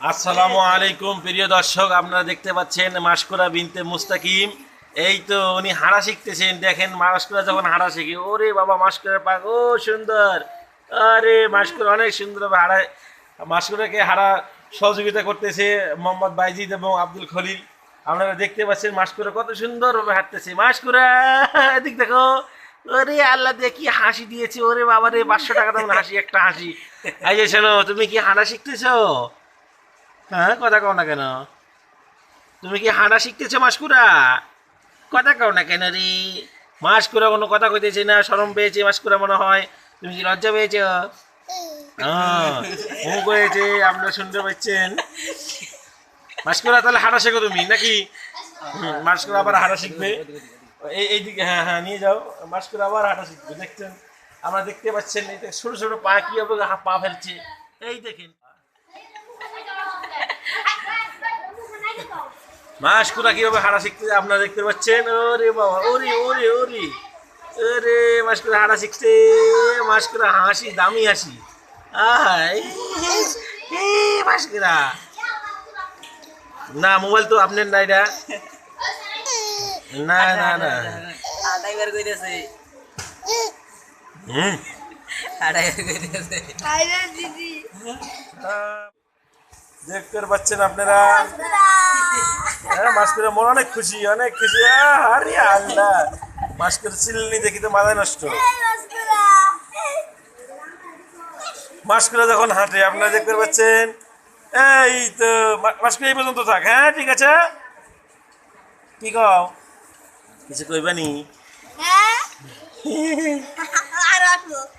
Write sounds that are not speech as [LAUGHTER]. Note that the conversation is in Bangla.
আসসালামু আলাইকুম, প্রিয় দর্শক, আপনারা দেখতে পাচ্ছেন মাসকোরা বিনতে মুস্তাকিম। এই তো উনি হাঁড়া শিখতেছেন, দেখেন মাসকোরা যখন হাঁড়া শিখে, ওরে বাবা মাসকোরার পাক, ও সুন্দর। আরে মাসকোরা অনেক সুন্দরভাবে হাঁড়া মাসকোরাকে হাঁড়া সহযোগিতা করতেছে মোহাম্মদ বাইজিদ এবং আব্দুল খলিল। আপনারা দেখতে পাচ্ছেন মাসকোরা কত সুন্দরভাবে হাঁটতেছে। মাসকোরা এদিক দেখো। ওরে আল্লাহ দিয়ে কি হাসি দিয়েছে, ওরে বাবা রে, পাঁচশো টাকা দাম হাসি, একটা হাসি। এই শোনো, তুমি কি হাঁটা শিখতেছো? হ্যাঁ কথা কও না কেন? তুমি কি হাঁটা শিখতেছো মাসকুরা? কথা কও না কেন রে? মাসকুরা কোনো কথা কইতেছে না, শরম পেয়েছে মাসকুরা মনে হয়। তুমি কি লজ্জা পেয়েছ? হ্যাঁ মুখ হয়েছে আপনারা শুনতে পাচ্ছেন। মাসকুরা, তাহলে হাঁটা শেখো তুমি, নাকি? মাসকুরা আবার হাঁটা শিখবে। এই, এইদিকে হ্যাঁ হ্যাঁ নিয়ে যাও। মাসকুরা আবার হাঁটা শিখবে, দেখছেন? আমরা দেখতে পাচ্ছেন ছোট ছোট পা কি হবে পা ফেলছে। এই দেখেন। মাসকুরা কীভাবে হাঁটা শিখতে আপনারা দেখতে পাচ্ছেন? ওরে বাবা ওরে ওরে ওরে। ওরে মাসকুরা হাঁটা শিখছে মাসকুরা হাসি দামি হাসি। আহাই এ মাসকুরা না মোবাইল তো আপনার না এটা? না না না। কইতেছে। হুম কইতেছে। দেখতে পাচ্ছেন আপনারা? হ্যাঁ মাসকুরা মন অনেক খুশি অনেক খুশি। আরে আল্লাহ। মাসকুরা চিল্লি দেখি তো মাথায় নষ্ট। মাসকুরা যখন হাঁটে আপনারা দেখতে পাচ্ছেন? এই তো মাসকুরা এই পর্যন্ত থাক। হ্যাঁ ঠিক আছে? কি কও? কিছু কইবানি? হ্যাঁ? [LAUGHS]